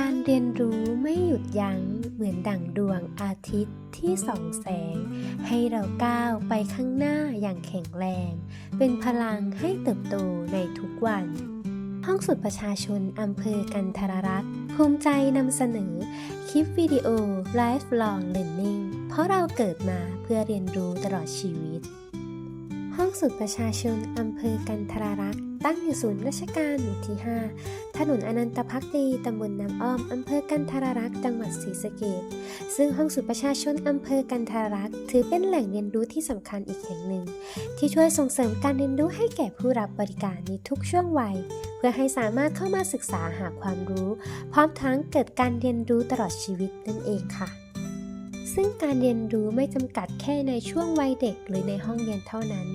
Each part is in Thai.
การเรียนรู้ไม่หยุดยัง้งเหมือนดั่งดวงอาทิตย์ที่ส่องแสง ให้เราก้าวไปข้างหน้าอย่างแข็งแรง เป็นพลังให้เติบโตในทุกวัน ห้องสุดประชาชนอำเภอกันทรรักษ์ภูมิใจนำเสนอ คลิปวิดีโอ Lifelong Learning เพราะเราเกิดมาเพื่อเรียนรู้ตลอดชีวิต ห้องสุดประชาชนอำเภอกันทรรักษ์ ตั้งอยู่ศูนย์ราชการหมู่ที่ 5 ถนนอนันตพักดีตำบลน้ำอ้อมอำเภอกันทรรักษ์จังหวัดศรีสะเกษซึ่งห้องสุดประชาชนอำเภอกันทรรักษ์ถือเป็นแหล่งเรียนรู้ที่สำคัญอีกแห่งหนึ่ง ที่ช่วยส่งเสริมการเรียนรู้ให้แก่ผู้รับบริการในทุกช่วงวัย เพื่อให้สามารถเข้ามาศึกษาหาความรู้ พร้อมทั้งเกิดการเรียนรู้ตลอดชีวิตนั่นเองค่ะซึ่งการเรียนรู้ไม่จำกัดแค่ในช่วงวัยเด็กหรือในห้องเรียนเท่านั้น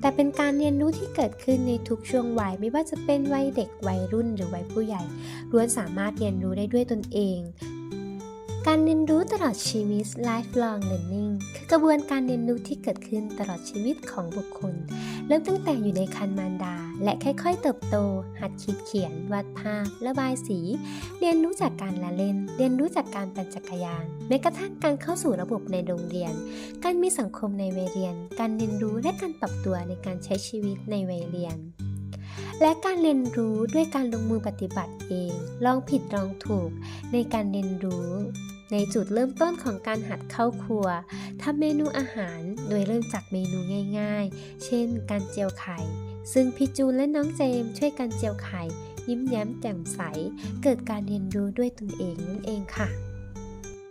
แต่เป็นการเรียนรู้ที่เกิดขึ้นในทุกช่วงวัยไม่ว่าจะเป็นวัยเด็กวัยรุ่นหรือวัยผู้ใหญ่ล้วนสามารถเรียนรู้ได้ด้วยตนเอง การเรียนรู้ตลอดชีวิต lifelong learning คือกระบวนการเรียนรู้ที่เกิดขึ้นตลอดชีวิตของบุคคล เริ่มตั้งแต่อยู่ในคันมารดา และค่อยๆ เติบโต หัดคิดเขียน วาดภาพ ระบายสี เรียนรู้จากการละเล่น เรียนรู้จากการปั่นจักรยาน แม้กระทั่งการเข้าสู่ระบบในโรงเรียน การมีสังคมในวัยเรียน การเรียนรู้และการปรับตัวในการใช้ชีวิตในวัยเรียนและการเรียนรู้ด้วยการลงมือปฏิบัติเอง ลองผิดลองถูกในการเรียนรู้ ในจุดเริ่มต้นของการหัดเข้าครัวทำเมนูอาหารโดยเริ่มจากเมนูง่ายๆ เช่น การเจียวไข่ ซึ่งพี่จูนและน้องเจมช่วยกันเจียวไข่ ยิ้มแย้มแจ่มใส เกิดการเรียนรู้ด้วยตนเองนั่นเองค่ะ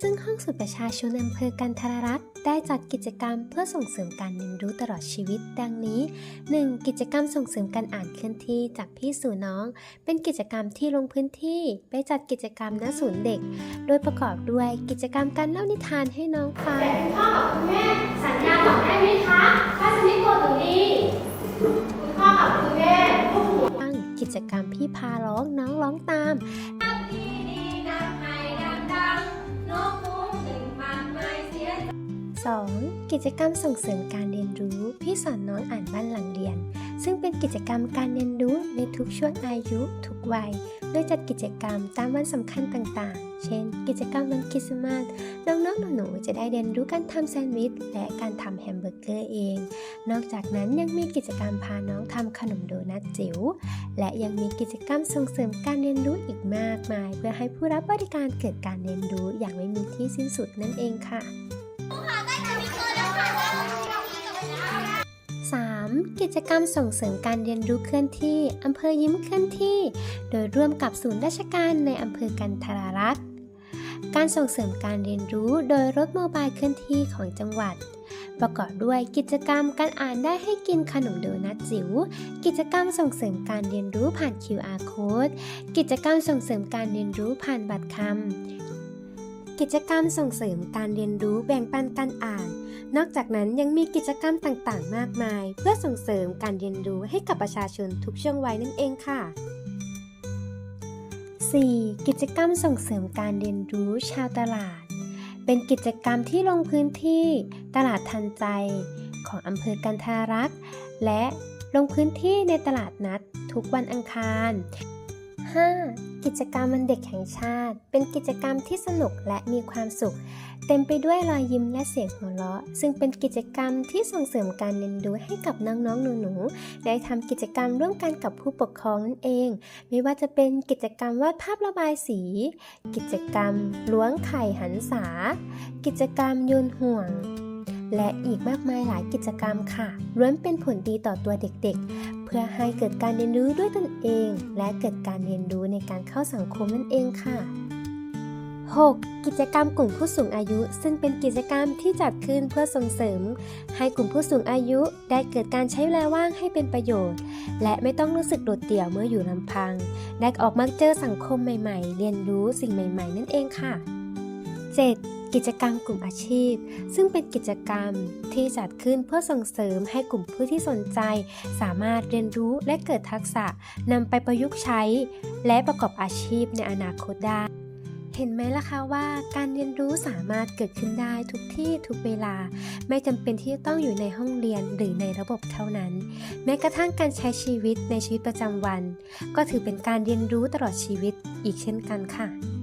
ซึ่งห้องสุดประชาชนอำเภอกันทรรักษ์ได้จัดกิจกรรมเพื่อส่งเสริมการเรียนรู้ตลอดชีวิต ดังนี้ 1. กิจกรรมส่งเสริมการอ่านเคลื่อนที่จากพี่สู่น้อง เป็นกิจกรรมที่ลงพื้นที่ไปจัดกิจกรรมณศูนย์เด็ก โดยประกอบด้วยกิจกรรมการเล่านิทานให้น้องฟังคุณพ่อกับคุณแม่สัญญาก่อนได้ไหมคะถ้าจะไม่โกรธหนูดีคุณพ่อกับคุณแม่พวกหนูฟังกิจกรรมพี่พาร้องน้องร้องตามดีดีดังไห้ดังดัง นกคุ้มถึงมันไม่เสีย 2. กิจกรรมส่งเสริมการเรียนรู้พี่สอนน้องอ่านบ้านหลังเรียน ซึ่งเป็นกิจกรรมการเรียนรู้ในทุกช่วงอายุ ทุกวัย โดยจัดกิจกรรมตามวันสำคัญต่างๆ เช่น กิจกรรมวันคริสต์มาส น้องๆหนูๆจะได้เรียนรู้การทำแซนด์วิชและการทำแฮมเบอร์เกอร์เอง นอกจากนั้นยังมีกิจกรรมพาน้องทำขนมโดนัทจิ๋ว และยังมีกิจกรรมส่งเสริมการเรียนรู้อีกมากมาย เพื่อให้ผู้รับบริการเกิดการเรียนรู้อย่างไม่มีที่สิ้นสุดนั่นเองค่ะ กิจกรรมส่งเสริมการเรียนรู้เคลื่อนที่อำเภอยิ้มเคลื่อนที่ โดยร่วมกับศูนย์ราชการในอำเภอกันทรารักษ์การส่งเสริมการเรียนรู้โดยรถโมบายเคลื่อนที่ของจังหวัด ประกอบด้วยกิจกรรมการอ่านได้ให้กินขนมโดนัทจิ๋ว กิจกรรมส่งเสริมการเรียนรู้ผ่าน QR code กิจกรรมส่งเสริมการเรียนรู้ผ่านบัตรคำ กิจกรรมส่งเสริมการเรียนรู้แบ่งปันการอ่าน นอกจากนั้นยังมีกิจกรรมต่างๆ มากมาย เพื่อส่งเสริมการเรียนรู้ให้กับประชาชนทุกช่วงวัยนั่นเองค่ะ 4. กิจกรรมส่งเสริมการเรียนรู้ชาวตลาด เป็นกิจกรรมที่ลงพื้นที่ ตลาดทันใจ ของอำเภอกันทารักษ์และลงพื้นที่ในตลาดนัด ทุกวันอังคาร 5. กิจกรรมวันเด็กแห่งชาติ เป็นกิจกรรมที่สนุกและมีความสุข เต็มไปด้วยรอยยิ้มและเสียงหัวเราะ ซึ่งเป็นกิจกรรมที่ส่งเสริมการเรียนรู้ให้กับน้องๆหนูๆได้ทำกิจกรรมร่วมกันกับผู้ปกครองนั่นเอง ไม่ว่าจะเป็นกิจกรรมวาดภาพระบายสี กิจกรรมล้วงไข่หันษา กิจกรรมโยนห่วง และอีกมากมายหลายกิจกรรมค่ะล้วนเป็นผลดีต่อตัวเด็กๆ เพื่อให้เกิดการเรียนรู้ด้วยตนเอง และเกิดการเรียนรู้ในการเข้าสังคมนั่นเองค่ะ 6. กิจกรรมกลุ่มผู้สูงอายุ ซึ่งเป็นกิจกรรมที่จัดขึ้นเพื่อส่งเสริม ให้กลุ่มผู้สูงอายุได้เกิดการใช้เวลาว่างให้เป็นประโยชน์ และไม่ต้องรู้สึกโดดเดี่ยวเมื่ออยู่ลำพัง ได้ออกมาเจอสังคมใหม่ ๆ เรียนรู้สิ่งใหม่ ๆ นั่นเองค่ะ 7. กิจกรรมกลุ่มอาชีพ ซึ่งเป็นกิจกรรมที่จัดขึ้นเพื่อส่งเสริมให้กลุ่มผู้ที่สนใจ สามารถเรียนรู้และเกิดทักษะนำไปประยุกต์ใช้ และประกอบอาชีพในอนาคตได้ เห็นไหมล่ะคะว่าการเรียนรู้สามารถเกิดขึ้นได้ทุกที่ทุกเวลา ไม่จำเป็นที่จะต้องอยู่ในห้องเรียนหรือในระบบเท่านั้น แม้กระทั่งการใช้ชีวิตในชีวิตประจำวัน ก็ถือเป็นการเรียนรู้ตลอดชีวิตอีกเช่นกันค่ะ